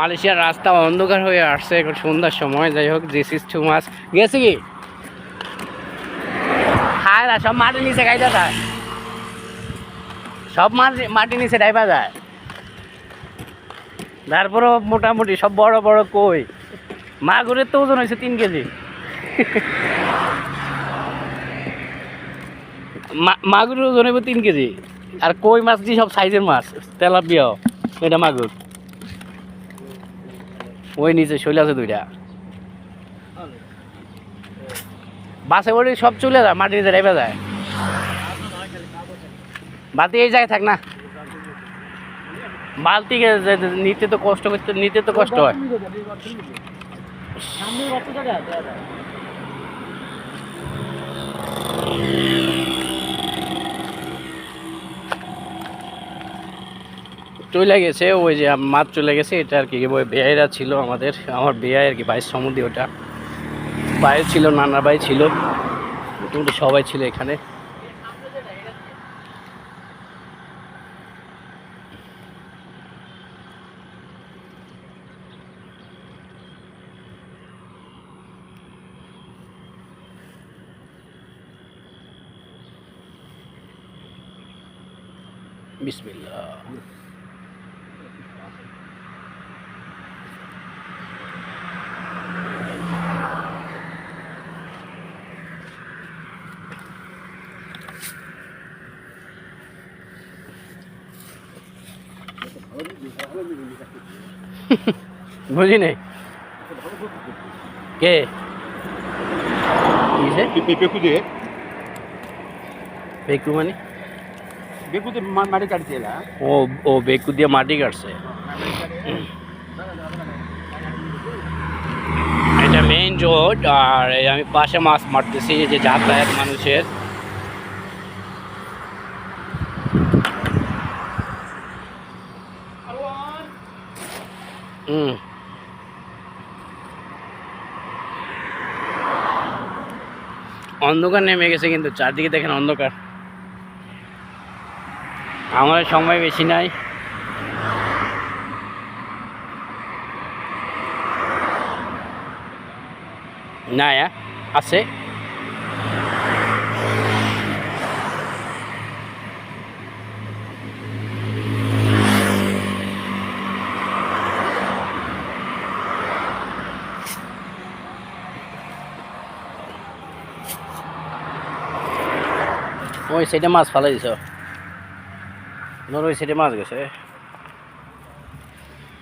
মালয়েশিয়ার রাস্তা অন্ধকার হয়ে আসছে এখন সন্ধ্যার সময়, যাই হোক দিস ইস টু মাছ গেছে কি? সব মাটির নিচে খাইতে থাকে সব মাটি, মাটির নিচে ডাইবা যায়। তারপরও মোটামুটি সব বড় বড় কই? মাগুরের তো ওজন হয়েছে তিন কেজি। মাগুরের ওজন হইব তিন কেজি। আর কই মাছ দিয়ে সব সাইজের মাছ? তেলাপিয়াও এটা মাগুর। ওই নিচে শৈল আছে দুইটা। বাসে ওরে সব চলে যায়, মাটির নিচে রেপে যায়। বাতি এই জায়গায় থাক না। বালতি নিতে তো কষ্ট করতে নিতে তো কষ্ট হয়। চলে গেছে, ওই যে মাছ চলে গেছে, এটা আর কি, ওই বেয়াইরা ছিল আমাদের, আমার বেয়াই আর কি বাইশ সমুদ্রে ওটা। বাইরে ছিল, নানা ভাই ছিল, মোটামুটি সবাই ছিল এখানে। বিসমিল্লাহ। বুঝি নাই কে? কিসে? বেকুদে বেকু মানে? বেকুদে মাটি কাটছে ও ও বেকু দিয়ে মাটি কাটছে। এটা মেইন রোড আর আমি পাশে মাছ মারতেছি যে যাতায়াত মানুষের। হুম অন্ধকার নেমে গেছে কিন্তু চারদিকে দেখেন অন্ধকার। আমাদের সময় বেশি নাই। না আছে? ওই সাইডে মাছ ফালাই দিছ। ওই সাইডে মাছ গেছে।